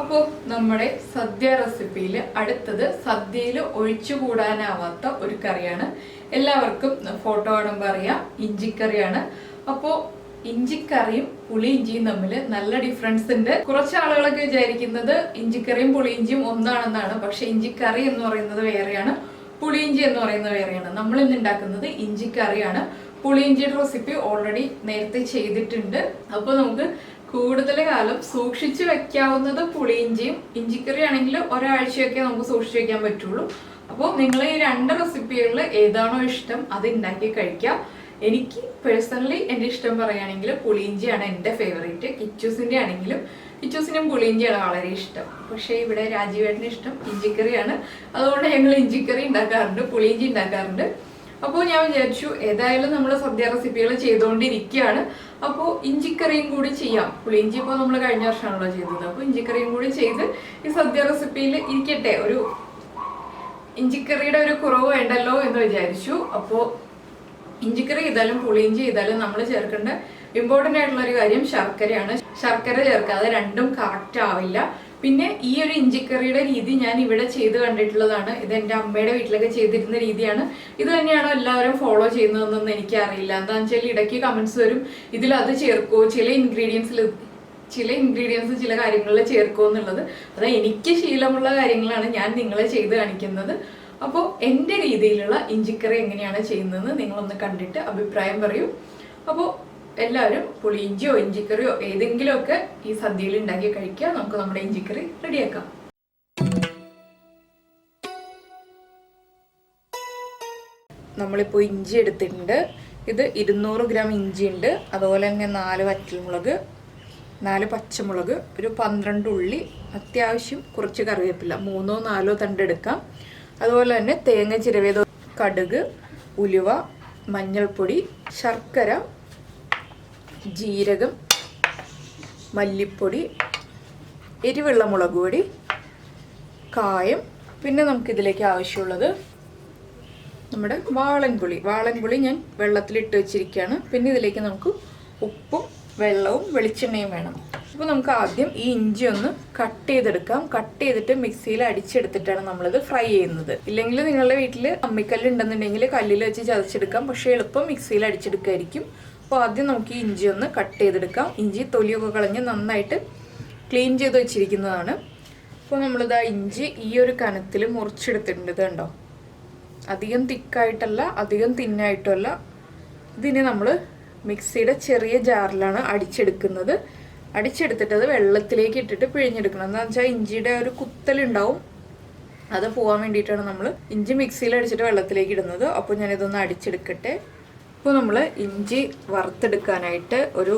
അപ്പോൾ നമ്മുടെ സദ്യ റെസിപ്പിയിൽ അടുത്തത് സദ്യയിൽ ഒഴിച്ചുകൂടാനാവാത്ത ഒരു കറിയാണ്. എല്ലാവർക്കും ഫോട്ടോ കാണുമ്പോൾ അറിയാം ഇഞ്ചിക്കറിയാണ്. അപ്പോൾ ഇഞ്ചിക്കറിയും പുളിയിഞ്ചിയും തമ്മിൽ നല്ല ഡിഫറൻസ് ഉണ്ട്. കുറച്ച് ആളുകളൊക്കെ വിചാരിക്കുന്നത് ഇഞ്ചിക്കറിയും പുളിയിഞ്ചിയും ഒന്നാണെന്നാണ്. പക്ഷെ ഇഞ്ചിക്കറി എന്ന് പറയുന്നത് വേറെയാണ് പുളിയിഞ്ചി എന്ന് പറയുന്നത് വേറെയാണ്. നമ്മൾ ഇന്ന് ഉണ്ടാക്കുന്നത് ഇഞ്ചിക്കറിയാണ്. പുളിയിഞ്ചിയുടെ റെസിപ്പി ഓൾറെഡി നേരത്തെ ചെയ്തിട്ടുണ്ട്. അപ്പോൾ നമുക്ക് കൂടുതൽ കാലം സൂക്ഷിച്ചു വെക്കാവുന്നത് പുളിയിഞ്ചിയും ഇഞ്ചിക്കറി ആണെങ്കിൽ ഒരാഴ്ചയൊക്കെ നമുക്ക് സൂക്ഷിച്ചു വെക്കാൻ പറ്റുള്ളൂ. അപ്പോൾ നിങ്ങൾ ഈ രണ്ട് റെസിപ്പികളിൽ ഏതാണോ ഇഷ്ടം അത് ഉണ്ടാക്കി കഴിക്കാം. എനിക്ക് പേഴ്സണലി എന്റെ ഇഷ്ടം പറയുകയാണെങ്കിൽ പുളിയിഞ്ചിയാണ് എന്റെ ഫേവറേറ്റ് കിച്ചൂസിന്റെ ആണെങ്കിലും കിച്ചൂസിനും പുളിയിഞ്ചിയാണ് വളരെ ഇഷ്ടം. പക്ഷേ ഇവിടെ രാജീവേട്ടന് ഇഷ്ടം ഇഞ്ചിക്കറിയാണ്. അതുകൊണ്ട് ഞങ്ങൾ ഇഞ്ചിക്കറി ഉണ്ടാക്കാറുണ്ട് പുളിയിഞ്ചി ഉണ്ടാക്കാറുണ്ട് അപ്പോൾ ഞാൻ വിചാരിച്ചു ഏതായാലും നമ്മൾ സദ്യ റെസിപ്പികൾ ചെയ്തുകൊണ്ടിരിക്കുകയാണ് അപ്പോൾ ഇഞ്ചിക്കറിയും കൂടി ചെയ്യാം. പുളിയിഞ്ചി ഇപ്പോൾ നമ്മൾ കഴിഞ്ഞ വർഷമാണല്ലോ ചെയ്തത്. അപ്പോൾ ഇഞ്ചിക്കറിയും കൂടി ചെയ്ത് ഈ സദ്യ റെസിപ്പിയിൽ ഇരിക്കട്ടെ. ഒരു ഇഞ്ചിക്കറിയുടെ ഒരു കുറവ് വേണ്ടല്ലോ എന്ന് വിചാരിച്ചു. അപ്പോൾ ഇഞ്ചിക്കറി ചെയ്താലും പുളിയിഞ്ചി ചെയ്താലും നമ്മൾ ചേർക്കേണ്ട ഇമ്പോർട്ടന്റ് ആയിട്ടുള്ള ഒരു കാര്യം ശർക്കരയാണ്. ശർക്കര ചേർക്കാതെ രണ്ടും കറക്റ്റ് ആവില്ല. പിന്നെ ഈ ഒരു ഇഞ്ചിക്കറിയുടെ രീതി ഞാൻ ഇവിടെ ചെയ്ത് കണ്ടിട്ടുള്ളതാണ്. ഇത് എന്റെ അമ്മയുടെ വീട്ടിലൊക്കെ ചെയ്തിരുന്ന രീതിയാണ്. ഇത് തന്നെയാണോ എല്ലാവരും ഫോളോ ചെയ്യുന്നതെന്നൊന്നും എനിക്ക് അറിയില്ല എന്താണെന്ന് വെച്ചാൽ ഇടയ്ക്ക് കമൻസ് വരും. ഇതിൽ അത് ചേർക്കുമോ ചില ഇൻഗ്രീഡിയൻസിൽ ചില ഇൻഗ്രീഡിയൻസ് ചില കാര്യങ്ങളിൽ ചേർക്കുമോ എന്നുള്ളത്. അത് എനിക്ക് ശീലമുള്ള കാര്യങ്ങളാണ് ഞാൻ നിങ്ങളെ ചെയ്ത് കാണിക്കുന്നത്. അപ്പോൾ എന്റെ രീതിയിലുള്ള ഇഞ്ചിക്കറി എങ്ങനെയാണ് ചെയ്യുന്നതെന്ന് നിങ്ങളൊന്ന് കണ്ടിട്ട് അഭിപ്രായം പറയൂ. അപ്പോൾ എല്ലാവരും പുളിയിഞ്ചിയോ ഇഞ്ചിക്കറിയോ ഏതെങ്കിലുമൊക്കെ ഈ സദ്യയിൽ ഉണ്ടാക്കി കഴിക്കുക. നമുക്ക് നമ്മുടെ ഇഞ്ചിക്കറി റെഡിയാക്കാം. നമ്മളിപ്പോൾ ഇഞ്ചി എടുത്തിട്ടുണ്ട്. ഇത് ഇരുന്നൂറ് ഗ്രാം ഇഞ്ചി ഉണ്ട് അതുപോലെ തന്നെ നാല് വറ്റൽമുളക് നാല് പച്ചമുളക് ഒരു പന്ത്രണ്ട് ഉള്ളി അത്യാവശ്യം കുറച്ച് കറിവേപ്പില. മൂന്നോ നാലോ തണ്ട് എടുക്കാം. അതുപോലെ തന്നെ തേങ്ങ ചിരവേതോ കടുക് ഉലുവ മഞ്ഞൾപ്പൊടി ശർക്കര ജീരകം മല്ലിപ്പൊടി എരിവെള്ള മുളക് പൊടി കായം. പിന്നെ നമുക്കിതിലേക്ക് ആവശ്യമുള്ളത് നമ്മുടെ വാളൻപുളി. വാളൻപുളി ഞാൻ വെള്ളത്തിലിട്ട് വെച്ചിരിക്കുകയാണ്. പിന്നെ ഇതിലേക്ക് നമുക്ക് ഉപ്പും വെള്ളവും വെളിച്ചെണ്ണയും വേണം. അപ്പോൾ നമുക്ക് ആദ്യം ഈ ഇഞ്ചി ഒന്ന് കട്ട് ചെയ്തെടുക്കാം. കട്ട് ചെയ്തിട്ട് മിക്സിയിൽ അടിച്ചെടുത്തിട്ടാണ് നമ്മളിത് ഫ്രൈ ചെയ്യുന്നത്. ഇല്ലെങ്കിൽ നിങ്ങളുടെ വീട്ടിൽ അമ്മിക്കല്ല് ഉണ്ടെന്നുണ്ടെങ്കിൽ കല്ലിൽ വെച്ച് ചതച്ചെടുക്കാം. പക്ഷേ എളുപ്പം മിക്സിയിൽ അടിച്ചെടുക്കായിരിക്കും. അപ്പോൾ ആദ്യം നമുക്ക് ഈ ഇഞ്ചി ഒന്ന് കട്ട് ചെയ്തെടുക്കാം. ഇഞ്ചി തൊലിയൊക്കെ കളഞ്ഞ് നന്നായിട്ട് ക്ലീൻ ചെയ്ത് വെച്ചിരിക്കുന്നതാണ്. അപ്പോൾ നമ്മളിതാ ഇഞ്ചി ഈ ഒരു കനത്തിൽ മുറിച്ചെടുത്തിട്ടുണ്ട് ഇത് കണ്ടോ? അധികം തിക്കായിട്ടല്ല അധികം തിന്നായിട്ടുമല്ല. ഇതിനെ നമ്മൾ മിക്സിയുടെ ചെറിയ ജാറിലാണ് അടിച്ചെടുക്കുന്നത്. അടിച്ചെടുത്തിട്ട് അത് വെള്ളത്തിലേക്ക് ഇട്ടിട്ട് പിഴിഞ്ഞെടുക്കണം. എന്താണെന്ന് വെച്ചാൽ ഇഞ്ചിയുടെ ഒരു കുത്തലുണ്ടാവും. അത് പോകാൻ വേണ്ടിയിട്ടാണ് നമ്മൾ ഇഞ്ചി മിക്സിയിൽ അടിച്ചിട്ട് വെള്ളത്തിലേക്ക് ഇടുന്നത്. അപ്പോൾ ഞാനിതൊന്ന് അടിച്ചെടുക്കട്ടെ. ഇപ്പോൾ നമ്മൾ ഇഞ്ചി വറുത്തെടുക്കാനായിട്ട് ഒരു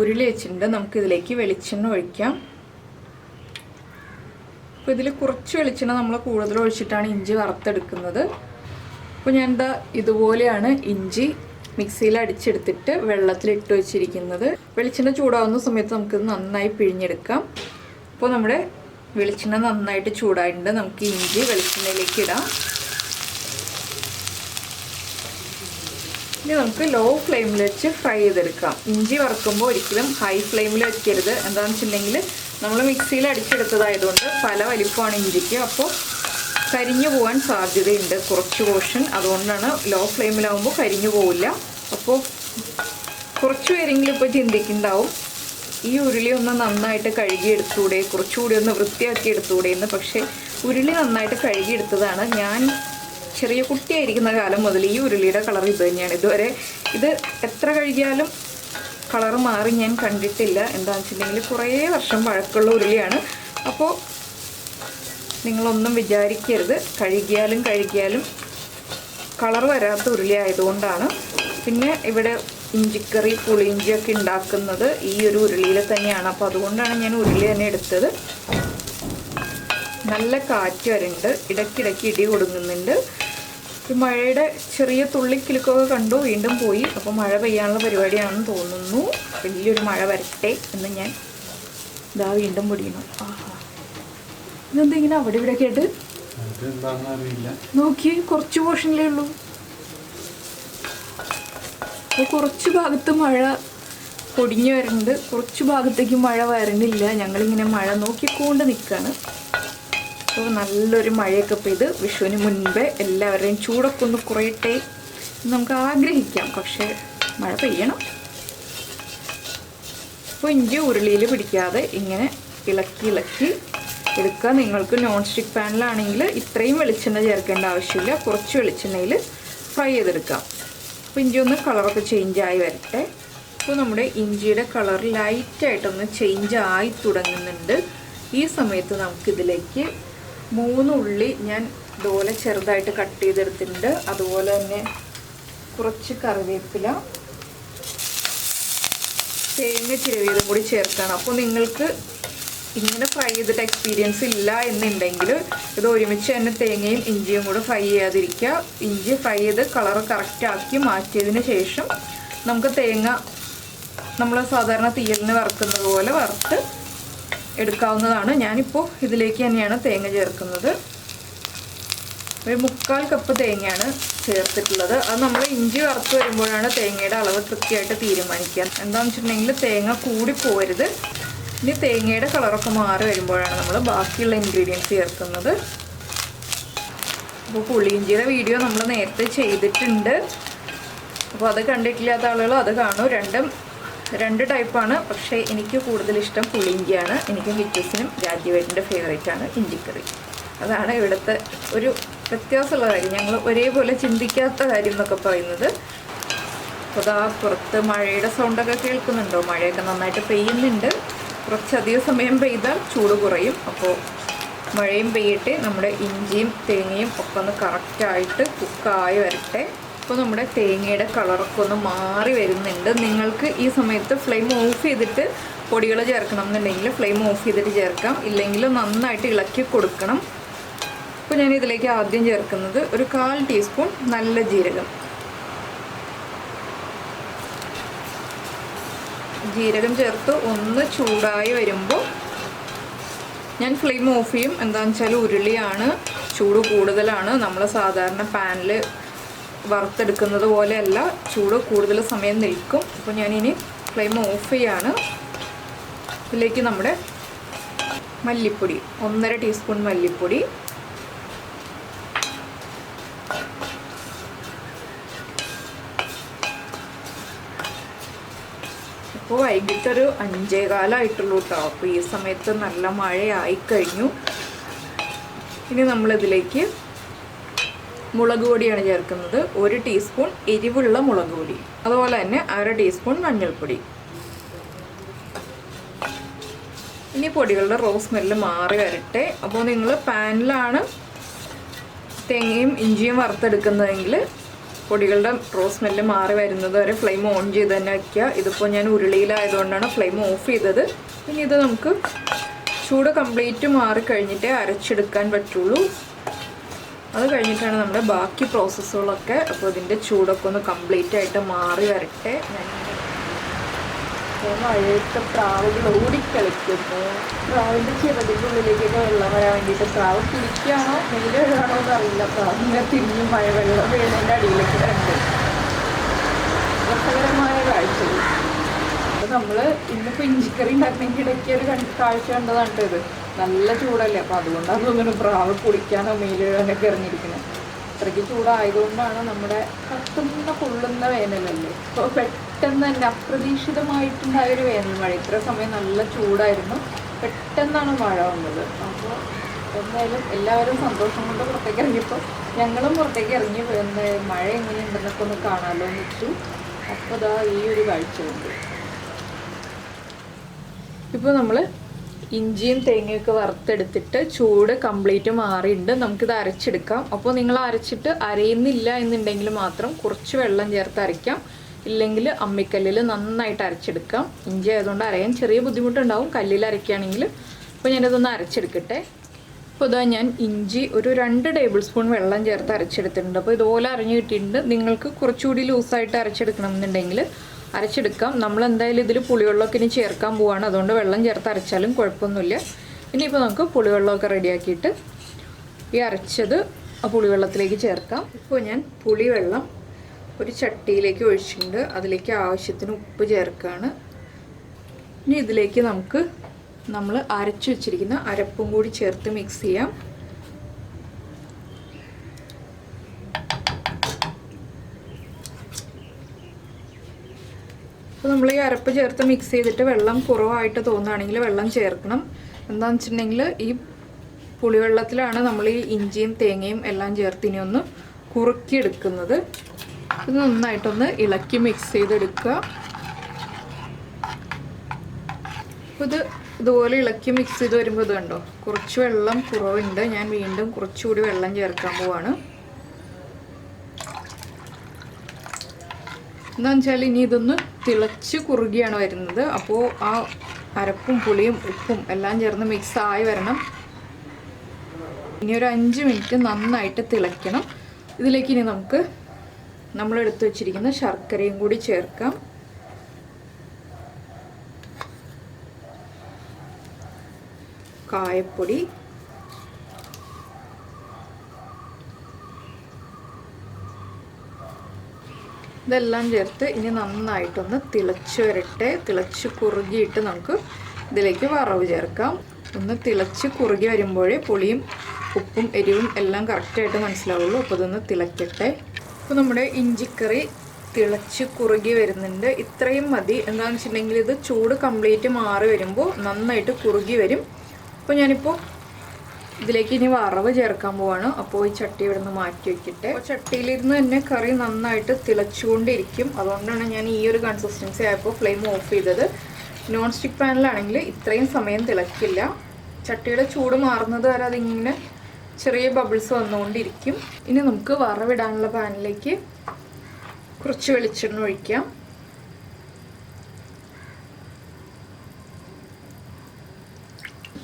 ഉരുളി വെച്ചിട്ടുണ്ട്. നമുക്ക് ഇതിലേക്ക് വെളിച്ചെണ്ണ ഒഴിക്കാം. അപ്പോൾ ഇതിൽ കുറച്ച് വെളിച്ചെണ്ണ നമ്മൾ കൂടുതൽ ഒഴിച്ചിട്ടാണ് ഇഞ്ചി വറുത്തെടുക്കുന്നത്. അപ്പോൾ ഞാൻ എന്താ ഇതുപോലെയാണ് ഇഞ്ചി മിക്സിയിൽ അടിച്ചെടുത്തിട്ട് വെള്ളത്തിലിട്ട് വെച്ചിരിക്കുന്നത്. വെളിച്ചെണ്ണ ചൂടാവുന്ന സമയത്ത് നമുക്കിത് നന്നായി പിഴിഞ്ഞെടുക്കാം. അപ്പോൾ നമ്മുടെ വെളിച്ചെണ്ണ നന്നായിട്ട് ചൂടായിട്ടുണ്ട്. നമുക്ക് ഇഞ്ചി വെളിച്ചെണ്ണയിലേക്ക് ഇടാം. ഇനി നമുക്ക് ലോ ഫ്ലെയിമിൽ വെച്ച് ഫ്രൈ ചെയ്തെടുക്കാം. ഇഞ്ചി വറുക്കുമ്പോൾ ഒരിക്കലും ഹൈ ഫ്ലെയിമിൽ വയ്ക്കരുത് എന്താണെന്ന് വെച്ചിട്ടുണ്ടെങ്കിൽ നമ്മൾ മിക്സിയിൽ അടിച്ചെടുത്തതായതുകൊണ്ട് പല വലിപ്പമാണ് ഇഞ്ചിക്ക്. അപ്പോൾ കരിഞ്ഞു പോകാൻ സാധ്യതയുണ്ട്. കുറച്ച് പോർഷൻ അതുകൊണ്ടാണ് ലോ ഫ്ലെയിമിലാവുമ്പോൾ കരിഞ്ഞു പോവില്ല. അപ്പോൾ കുറച്ച് പേരെങ്കിലും ഇപ്പോൾ ചിന്തിക്കുന്നുണ്ടാവും. ഈ ഉരുളി ഒന്ന് നന്നായിട്ട് കഴുകി എടുത്തൂടെ കുറച്ചുകൂടി ഒന്ന് വൃത്തിയാക്കി എടുത്തൂടെ എന്ന്. പക്ഷേ ഉരുളി നന്നായിട്ട് കഴുകി എടുത്തതാണ് ഞാൻ ചെറിയ കുട്ടിയായിരിക്കുന്ന കാലം മുതൽ ഈ ഉരുളിയുടെ കളർ ഇത് തന്നെയാണ്. ഇതുവരെ ഇത് എത്ര കഴുകിയാലും കളർ മാറി ഞാൻ കണ്ടിട്ടില്ല. എന്താണെന്ന് വെച്ചിട്ടുണ്ടെങ്കിൽ കുറേ വർഷം പഴക്കമുള്ള ഉരുളിയാണ്. അപ്പോൾ നിങ്ങളൊന്നും വിചാരിക്കരുത്. കഴുകിയാലും കഴുകിയാലും കളർ വരാത്ത ഉരുളി ആയതുകൊണ്ടാണ് പിന്നെ ഇവിടെ ഇഞ്ചിക്കറി പുളിയിഞ്ചിയൊക്കെ ഉണ്ടാക്കുന്നത് ഈ ഒരു ഉരുളിയിൽ തന്നെയാണ്. അപ്പോൾ അതുകൊണ്ടാണ് ഞാൻ ഉരുളി തന്നെ എടുത്തത്. നല്ല കാറ്റ് വരുന്നുണ്ട്. ഇടയ്ക്കിടയ്ക്ക് ഇടി കൊടുക്കുന്നുണ്ട്. ഈ മഴയുടെ ചെറിയ തുള്ളിക്കിലുക്കൊക്കെ കണ്ടു വീണ്ടും പോയി. അപ്പോൾ മഴ പെയ്യാനുള്ള പരിപാടിയാണെന്ന് തോന്നുന്നു. വലിയൊരു മഴ വരട്ടെ എന്ന് ഞാൻ ഇതാ വീണ്ടും പൊടിയണം ആഹാ. ഇതെന്താ ഇങ്ങനെ അവിടെ ഇവിടെ കേട്ട് നോക്കി കുറച്ച് പോർഷനിലേ ഉള്ളൂ. അപ്പോൾ കുറച്ച് ഭാഗത്ത് മഴ പൊടിഞ്ഞു വരുന്നുണ്ട് കുറച്ച് ഭാഗത്തേക്ക് മഴ വരണില്ല. ഞങ്ങളിങ്ങനെ മഴ നോക്കിക്കൊണ്ട് നിൽക്കുകയാണ് അപ്പോൾ നല്ലൊരു മഴയൊക്കെ പെയ്ത് വിഷുവിന് മുൻപേ എല്ലാവരുടെയും ചൂടൊക്കെ ഒന്ന് കുറയട്ടെ നമുക്ക് ആഗ്രഹിക്കാം. പക്ഷേ മഴ പെയ്യണം. അപ്പോൾ ഇഞ്ചി ഉരുളിയിൽ പിടിക്കാതെ ഇങ്ങനെ ഇളക്കി ഇളക്കി എടുക്കുക. നിങ്ങൾക്ക് നോൺ സ്റ്റിക്ക് പാനിലാണെങ്കിൽ ഇത്രയും വെളിച്ചെണ്ണ ചേർക്കേണ്ട ആവശ്യമില്ല. കുറച്ച് വെളിച്ചെണ്ണയിൽ ഫ്രൈ ചെയ്തെടുക്കാം. അപ്പോൾ ഇഞ്ചി ഒന്ന് കളറൊക്കെ ആയി വരട്ടെ. അപ്പോൾ നമ്മുടെ ഇഞ്ചിയുടെ കളർ ലൈറ്റായിട്ടൊന്ന് ചേഞ്ച് ആയി തുടങ്ങുന്നുണ്ട്. ഈ സമയത്ത് നമുക്കിതിലേക്ക് മൂന്ന് ഉള്ളി ഞാൻ ഇതുപോലെ ചെറുതായിട്ട് കട്ട് ചെയ്തെടുത്തിട്ടുണ്ട്. അതുപോലെ തന്നെ കുറച്ച് കറിവേപ്പില തേങ്ങ ചിരവിയതും കൂടി ചേർക്കണം അപ്പോൾ നിങ്ങൾക്ക് ഇങ്ങനെ ഫ്രൈ ചെയ്തിട്ട് എക്സ്പീരിയൻസ് ഇല്ല എന്നുണ്ടെങ്കിൽ ഇത് ഒരുമിച്ച് തന്നെ തേങ്ങയും ഇഞ്ചിയും കൂടെ ഫ്രൈ ചെയ്യാതിരിക്കുക. ഇഞ്ചി ഫ്രൈ ചെയ്ത് കളർ കറക്റ്റാക്കി മാറ്റിയതിന് ശേഷം നമുക്ക് തേങ്ങ നമ്മൾ സാധാരണ തീയലിന് വറുക്കുന്നത് പോലെ വറുത്ത് എടുക്കാവുന്നതാണ്. ഞാനിപ്പോൾ ഇതിലേക്ക് തന്നെയാണ് തേങ്ങ ചേർക്കുന്നത്. ഒരു മുക്കാൽ കപ്പ് തേങ്ങയാണ് ചേർത്തിട്ടുള്ളത്. അത് നമ്മൾ ഇഞ്ചി വറുത്ത് വരുമ്പോഴാണ് തേങ്ങയുടെ അളവ് കൃത്യമായിട്ട് തീരുമാനിക്കുക. എന്താണെന്ന് വെച്ചിട്ടുണ്ടെങ്കിൽ തേങ്ങ കൂടി പോരുത് ഇനി തേങ്ങയുടെ കളറൊക്കെ മാറി വരുമ്പോഴാണ് നമ്മൾ ബാക്കിയുള്ള ഇൻഗ്രീഡിയൻസ് ചേർക്കുന്നത്. അപ്പോൾ പുളിയിഞ്ചിയുടെ വീഡിയോ നമ്മൾ നേരത്തെ ചെയ്തിട്ടുണ്ട്. അപ്പോൾ അത് കണ്ടിട്ടില്ലാത്ത ആളുകൾ അത് കാണും. രണ്ടും രണ്ട് ടൈപ്പാണ്. പക്ഷേ എനിക്ക് കൂടുതൽ ഇഷ്ടം പുളിയിഞ്ചിയാണ്. എനിക്കും കിറ്റൂസിനും രാജീവേട്ടിന്റെ ഫേവറേറ്റ് ആണ് ഇഞ്ചിക്കറി. അതാണ് ഇവിടുത്തെ ഒരു വ്യത്യാസമുള്ള കാര്യം. ഞങ്ങൾ ഒരേപോലെ ചിന്തിക്കാത്ത കാര്യം എന്നൊക്കെ പറയുന്നത്. അപ്പോൾ അതാ പുറത്ത് മഴയുടെ സൗണ്ടൊക്കെ കേൾക്കുന്നുണ്ടോ? മഴയൊക്കെ നന്നായിട്ട് പെയ്യുന്നുണ്ട്. കുറച്ചധികം സമയം പെയ്താൽ ചൂട് കുറയും. അപ്പോൾ മഴയും പെയ്യട്ടെ. നമ്മുടെ ഇഞ്ചിയും തേങ്ങയും ഒക്കെ ഒന്ന് കറക്റ്റായിട്ട് കുക്കായി വരട്ടെ. അപ്പോൾ നമ്മുടെ തേങ്ങയുടെ കളറൊക്കെ ഒന്ന് മാറി വരുന്നുണ്ട്. നിങ്ങൾക്ക് ഈ സമയത്ത് ഫ്ലെയിം ഓഫ് ചെയ്തിട്ട് പൊടികൾ ചേർക്കണം എന്നുണ്ടെങ്കിൽ ഫ്ലെയിം ഓഫ് ചെയ്തിട്ട് ചേർക്കാം. ഇല്ലെങ്കിൽ നന്നായിട്ട് ഇളക്കി കൊടുക്കണം. അപ്പോൾ ഞാൻ ഇതിലേക്ക് ആദ്യം ചേർക്കുന്നത് ഒരു കാൽ ടീസ്പൂൺ നല്ല ജീരകം. ജീരകം ചേർത്ത് ഒന്ന് ചൂടായി വരുമ്പോൾ ഞാൻ ഫ്ലെയിം ഓഫ് ചെയ്യും. എന്താണെന്ന് വെച്ചാൽ ഉരുളിയാണ്. ചൂട് കൂടുതലാണ്. നമ്മൾ സാധാരണ പാനിൽ വറുത്തെടുക്കുന്നത് പോലെയല്ല. ചൂട് കൂടുതൽ സമയം നിൽക്കും. അപ്പോൾ ഞാനിനി ഫ്ലെയിം ഓഫ് ചെയ്യാണ്. ഇതിലേക്ക് നമ്മുടെ മല്ലിപ്പൊടി ഒന്നര ടീസ്പൂൺ മല്ലിപ്പൊടി. ഇപ്പോൾ വൈകിട്ടൊരു അഞ്ചേ കാലമായിട്ടുള്ളൂ കേട്ടോ അപ്പോൾ ഈ സമയത്ത് നല്ല മഴയായി കഴിഞ്ഞു. ഇനി നമ്മളിതിലേക്ക് മുളക് പൊടിയാണ് ചേർക്കുന്നത്. ഒരു ടീസ്പൂൺ എരിവുള്ള മുളക് പൊടി. അതുപോലെ തന്നെ അര ടീസ്പൂൺ മഞ്ഞൾപ്പൊടി. ഇനി പൊടികളുടെ റോസ് സ്മെല്ല് മാറി വരട്ടെ. അപ്പോൾ നിങ്ങൾ പാനിലാണ് തേങ്ങയും ഇഞ്ചിയും വറുത്തെടുക്കുന്നതെങ്കിൽ പൊടികളുടെ റോസ് സ്മെല്ല് മാറി വരുന്നത് വരെ ഫ്ലെയിം ഓൺ ചെയ്ത് തന്നെ വയ്ക്കുക ഇതിപ്പോൾ ഞാൻ ഉരുളിയിലായതുകൊണ്ടാണ് ഫ്ലെയിം ഓഫ് ചെയ്തത്. ഇനി ഇത് നമുക്ക് ചൂട് കംപ്ലീറ്റ് മാറി കഴിഞ്ഞിട്ടേ അരച്ചെടുക്കാൻ പറ്റുള്ളൂ. അത് കഴിഞ്ഞിട്ടാണ് നമ്മുടെ ബാക്കി പ്രോസസ്സുകളൊക്കെ. അപ്പോൾ ഇതിന്റെ ചൂടൊക്കെ ഒന്ന് കംപ്ലീറ്റ് ആയിട്ട് മാറി വരട്ടെ. ഞാൻ മഴയത്തെ പ്രാവുകൾ ഓടിക്കളിക്കുന്നു പ്രാവിന്റെ ചിറകിനുള്ളിലേക്കൊക്കെ വെള്ളം വരാൻ വേണ്ടിയിട്ട് പ്രാവ് കുളിക്കുകയാണോ വെയിൽ വീഴാണോ എന്ന് അറിയില്ല. പ്രാവിനെ തിരിഞ്ഞ് മഴ വെള്ളം വീഴുന്നതിന്റെ അടിയിലേക്ക് കണ്ട്. രസകരമായ കാഴ്ചകൾ അപ്പോൾ നമ്മൾ ഇന്നിപ്പോൾ ഇഞ്ചിക്കറി ഉണ്ടാക്കണമെങ്കിൽ ഇടയ്ക്ക് ഒരു കാഴ്ച കണ്ടതാണ് ഇത് നല്ല ചൂടല്ലേ? അപ്പോൾ അതുകൊണ്ടാണ് തോന്നുന്നു പ്രാവ് കുളിക്കാനോ മെയിൽ വീഴാനൊക്കെ ഇറങ്ങിയിരിക്കുന്നത്. അത്രയ്ക്ക് ചൂടായതുകൊണ്ടാണ് നമ്മുടെ കത്തുന്ന കൊള്ളുന്ന വേനലല്ലേ? അപ്പോൾ പെട്ടെന്ന് തന്നെ അപ്രതീക്ഷിതമായിട്ടുണ്ടായ ഒരു വേനൽ മഴ. ഇത്ര സമയം നല്ല ചൂടായിരുന്നു. പെട്ടെന്നാണ് മഴ വന്നത്. അപ്പോൾ എന്തായാലും എല്ലാവരും സന്തോഷം കൊണ്ട് പുറത്തേക്ക് ഇറങ്ങിയപ്പോൾ ഞങ്ങളും പുറത്തേക്ക് ഇറങ്ങി. മഴ എങ്ങനെയുണ്ടെന്നൊക്കെ ഒന്ന് കാണാമല്ലോ എന്ന് വെച്ചു. അപ്പോൾ ഇതാ ഈ ഒരു കാഴ്ചയുണ്ട് ഇപ്പോൾ നമ്മൾ ഇഞ്ചിയും തേങ്ങയൊക്കെ വറുത്തെടുത്തിട്ട് ചൂട് കംപ്ലീറ്റ് മാറിയിട്ടുണ്ട്. നമുക്കിത് അരച്ചെടുക്കാം. അപ്പോൾ നിങ്ങൾ അരച്ചിട്ട് അരയുന്നില്ല എന്നുണ്ടെങ്കിൽ മാത്രം കുറച്ച് വെള്ളം ചേർത്ത് അരയ്ക്കാം. ഇല്ലെങ്കിൽ അമ്മിക്കല്ലിൽ നന്നായിട്ട് അരച്ചെടുക്കാം. ഇഞ്ചി ആയതുകൊണ്ട് അരയാൻ ചെറിയ ബുദ്ധിമുട്ടുണ്ടാവും. കല്ലിൽ അരയ്ക്കുകയാണെങ്കിൽ അപ്പോൾ ഞാനിതൊന്ന് അരച്ചെടുക്കട്ടെ. അപ്പോൾ ഇതാ ഞാൻ ഇഞ്ചി ഒരു രണ്ട് ടേബിൾ സ്പൂൺ വെള്ളം ചേർത്ത് അരച്ചെടുത്തിട്ടുണ്ട്. അപ്പോൾ ഇതുപോലെ അരഞ്ഞു കിട്ടിയിട്ടുണ്ട്. നിങ്ങൾക്ക് കുറച്ചുകൂടി ലൂസായിട്ട് അരച്ചെടുക്കണം എന്നുണ്ടെങ്കിൽ അരച്ചെടുക്കാം. നമ്മൾ എന്തായാലും ഇതിൽ പുളിവെള്ളമൊക്കെ ഇനി ചേർക്കാൻ പോവാണ്. അതുകൊണ്ട് വെള്ളം ചേർത്ത് അരച്ചാലും കുഴപ്പമൊന്നുമില്ല. ഇനിയിപ്പോൾ നമുക്ക് പുളിവെള്ളമൊക്കെ റെഡിയാക്കിയിട്ട് ഈ അരച്ചത് ആ പുളിവെള്ളത്തിലേക്ക് ചേർക്കാം. ഇപ്പോൾ ഞാൻ പുളിവെള്ളം ഒരു ചട്ടിയിലേക്ക് ഒഴിച്ചിട്ടുണ്ട്. അതിലേക്ക് ആവശ്യത്തിന് ഉപ്പ് ചേർക്കുകയാണ് ഇനി ഇതിലേക്ക് നമുക്ക് നമ്മൾ അരച്ചു വെച്ചിരിക്കുന്ന അരപ്പും കൂടി ചേർത്ത് മിക്സ് ചെയ്യാം. അപ്പോൾ നമ്മൾ ഈ അരപ്പ് ചേർത്ത് മിക്സ് ചെയ്തിട്ട് വെള്ളം കുറവായിട്ട് തോന്നുകയാണെങ്കിൽ വെള്ളം ചേർക്കണം. എന്താണെന്ന് വെച്ചിട്ടുണ്ടെങ്കിൽ ഈ പുളിവെള്ളത്തിലാണ് നമ്മൾ ഈ ഇഞ്ചിയും തേങ്ങയും എല്ലാം ചേർത്ത് ഇനി ഒന്ന് കുറുക്കിയെടുക്കുന്നത്. ഇത് നന്നായിട്ടൊന്ന് ഇളക്കി മിക്സ് ചെയ്തെടുക്കുക. ഇത് ഇതുപോലെ ഇളക്കി മിക്സ് ചെയ്ത് വരുമ്പോൾ ഇത് കണ്ടോ കുറച്ച് വെള്ളം കുറവുണ്ട്. ഞാൻ വീണ്ടും കുറച്ചുകൂടി വെള്ളം ചേർക്കാൻ പോവാണ്. എന്താണെന്ന് വെച്ചാൽ ഇനി ഇതൊന്ന് തിളച്ച് കുറുകിയാണ് വരുന്നത്. അപ്പോൾ ആ അരപ്പും പുളിയും ഉപ്പും എല്ലാം ചേർന്ന് മിക്സ് ആയി വരണം. ഇനി ഒരു അഞ്ച് മിനിറ്റ് നന്നായിട്ട് തിളയ്ക്കണം. ഇതിലേക്ക് ഇനി നമുക്ക് നമ്മൾ എടുത്തു വെച്ചിരിക്കുന്ന ശർക്കരയും കൂടി ചേർക്കാം. കായപ്പൊടി ഇതെല്ലാം ചേർത്ത് ഇനി നന്നായിട്ടൊന്ന് തിളച്ച് വരട്ടെ. തിളച്ച് കുറുകിയിട്ട് നമുക്ക് ഇതിലേക്ക് വറവ് ചേർക്കാം. ഒന്ന് തിളച്ച് കുറുകി വരുമ്പോഴേ പുളിയും ഉപ്പും എരിവും എല്ലാം കറക്റ്റായിട്ട് മനസ്സിലാവുള്ളൂ. അപ്പോൾ ഇതൊന്ന് തിളയ്ക്കട്ടെ അപ്പോൾ നമ്മുടെ ഇഞ്ചിക്കറി തിളച്ച് കുറുകി വരുന്നുണ്ട്. ഇത്രയും മതി. എന്താണെന്ന് വെച്ചിട്ടുണ്ടെങ്കിൽ ഇത് ചൂട് കംപ്ലീറ്റ് മാറി വരുമ്പോൾ നന്നായിട്ട് കുറുകി വരും. അപ്പോൾ ഞാനിപ്പോൾ ഇതിലേക്ക് ഇനി വറവ് ചേർക്കാൻ പോവാണ്. അപ്പോൾ ഈ ചട്ടി ഇവിടെ നിന്ന് മാറ്റി വെക്കട്ടെ അപ്പോൾ ചട്ടിയിലിരുന്ന് തന്നെ കറി നന്നായിട്ട് തിളച്ചുകൊണ്ടിരിക്കും. അതുകൊണ്ടാണ് ഞാൻ ഈ ഒരു കൺസിസ്റ്റൻസി ആയപ്പോൾ ഫ്ലെയിം ഓഫ് ചെയ്തത്. നോൺ സ്റ്റിക്ക് പാനിലാണെങ്കിൽ ഇത്രയും സമയം തിളക്കില്ല. ചട്ടിയുടെ ചൂട് മാറുന്നത് വരെ അതിങ്ങനെ ചെറിയ ബബിൾസ് വന്നുകൊണ്ടിരിക്കും. ഇനി നമുക്ക് വറവിടാനുള്ള പാനിലേക്ക് കുറച്ച് വെളിച്ചെണ്ണ ഒഴിക്കാം.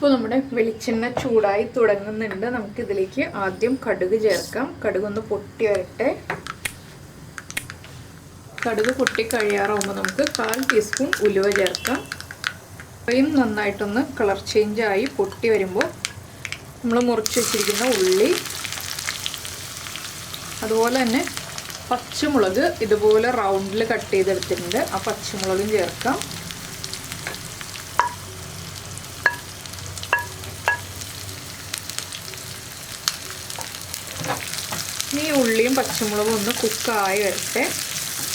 ഇപ്പോൾ നമ്മുടെ വെളിച്ചെണ്ണ ചൂടായി തുടങ്ങുന്നുണ്ട്. നമുക്ക് ഇതിലേക്ക് ആദ്യം കടുക് ചേർക്കാം. കടുക് ഒന്ന് പൊട്ടി വരട്ടെ. കടുക് പൊട്ടി കഴിയാറാവുമ്പോൾ നമുക്ക് കാൽ ടീസ്പൂൺ ഉലുവ ചേർക്കാം. ഉലുവയും നന്നായിട്ടൊന്ന് കളർ ചേഞ്ച് ആയി പൊട്ടി വരുമ്പോൾ നമ്മൾ മുറിച്ച് വെച്ചിരിക്കുന്ന ഉള്ളി അതുപോലെ തന്നെ പച്ചമുളക് ഇതുപോലെ റൗണ്ടിൽ കട്ട് ചെയ്തെടുത്തിട്ടുണ്ട്. ആ പച്ചമുളകും ചേർക്കാം. ഉള്ളിയും പച്ചമുളകും ഒന്ന് കുക്കായി വരട്ടെ.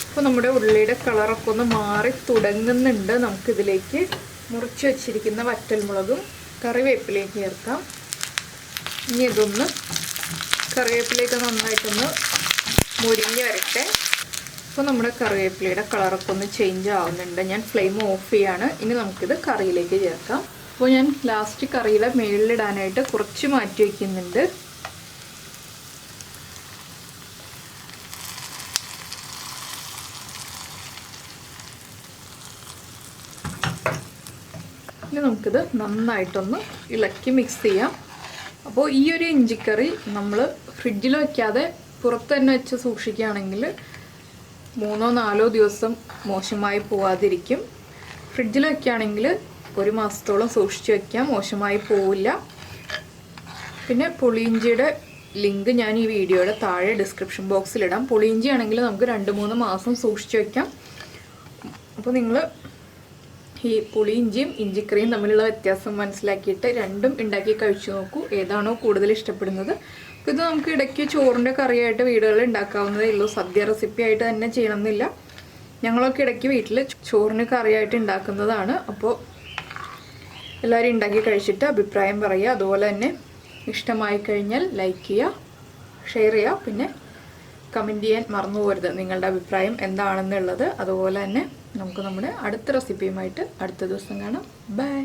അപ്പോൾ നമ്മുടെ ഉള്ളിയുടെ കളറൊക്കെ ഒന്ന് മാറി തുടങ്ങുന്നുണ്ട്. നമുക്കിതിലേക്ക് മുറിച്ച് വെച്ചിരിക്കുന്ന വറ്റൽമുളകും കറിവേപ്പിലേക്ക് ചേർക്കാം. ഇനി ഇതൊന്ന് കറിവേപ്പിലേക്ക് നന്നായിട്ടൊന്ന് മുരിഞ്ഞ് വരട്ടെ. അപ്പോൾ നമ്മുടെ കറിവേപ്പിലയുടെ കളറൊക്കെ ഒന്ന് ചേഞ്ച് ആവുന്നുണ്ട്. ഞാൻ ഫ്ലെയിം ഓഫ് ചെയ്യാണ്. ഇനി നമുക്കിത് കറിയിലേക്ക് ചേർക്കാം. അപ്പോൾ ഞാൻ ലാസ്റ്റ് കറിയുടെ മേളിലിടാനായിട്ട് കുറച്ച് മാറ്റി വയ്ക്കുന്നുണ്ട് നമുക്കിത് നന്നായിട്ടൊന്ന് ഇളക്കി മിക്സ് ചെയ്യാം. അപ്പോൾ ഈ ഒരു ഇഞ്ചിക്കറി നമ്മൾ ഫ്രിഡ്ജിൽ വയ്ക്കാതെ പുറത്ത് തന്നെ വെച്ച് സൂക്ഷിക്കുകയാണെങ്കിൽ മൂന്നോ നാലോ ദിവസം മോശമായി പോവാതിരിക്കും. ഫ്രിഡ്ജിൽ വയ്ക്കുകയാണെങ്കിൽ ഒരു മാസത്തോളം സൂക്ഷിച്ച് വയ്ക്കാം മോശമായി പോവില്ല. പിന്നെ പുളിയിഞ്ചിയുടെ ലിങ്ക് ഞാൻ ഈ വീഡിയോയുടെ താഴെ ഡിസ്ക്രിപ്ഷൻ ബോക്സിലിടാം പുളിയിഞ്ചി ആണെങ്കിൽ നമുക്ക് രണ്ട് മൂന്ന് മാസം സൂക്ഷിച്ച് വയ്ക്കാം അപ്പോൾ നിങ്ങൾ ഈ പുളി ഇഞ്ചിയും ഇഞ്ചിക്കറിയും തമ്മിലുള്ള വ്യത്യാസം മനസ്സിലാക്കിയിട്ട് രണ്ടും ഉണ്ടാക്കി കഴിച്ചു നോക്കൂ. ഏതാണോ കൂടുതൽ ഇഷ്ടപ്പെടുന്നത്. അപ്പോൾ ഇത് നമുക്ക് ഇടയ്ക്ക് ചോറിന്റെ കറിയായിട്ട് വീടുകളിൽ ഉണ്ടാക്കാവുന്നതേ ഉള്ളൂ. സദ്യ റെസിപ്പി ആയിട്ട് തന്നെ ചെയ്യണമെന്നില്ല. ഞങ്ങളൊക്കെ ഇടയ്ക്ക് വീട്ടിൽ ചോറിന് കറിയായിട്ട് ഉണ്ടാക്കുന്നതാണ്. അപ്പോൾ എല്ലാവരും ഉണ്ടാക്കി കഴിച്ചിട്ട് അഭിപ്രായം പറയുക. അതുപോലെ തന്നെ ഇഷ്ടമായി കഴിഞ്ഞാൽ ലൈക്ക് ചെയ്യുക ഷെയർ ചെയ്യുക. പിന്നെ കമന്റ് ചെയ്യാൻ മറന്നു പോരുത് നിങ്ങളുടെ അഭിപ്രായം എന്താണെന്നുള്ളത് അതുപോലെ തന്നെ നമുക്ക് നമ്മുടെ അടുത്ത റെസിപ്പിയുമായിട്ട് അടുത്ത ദിവസം കാണാം. ബൈ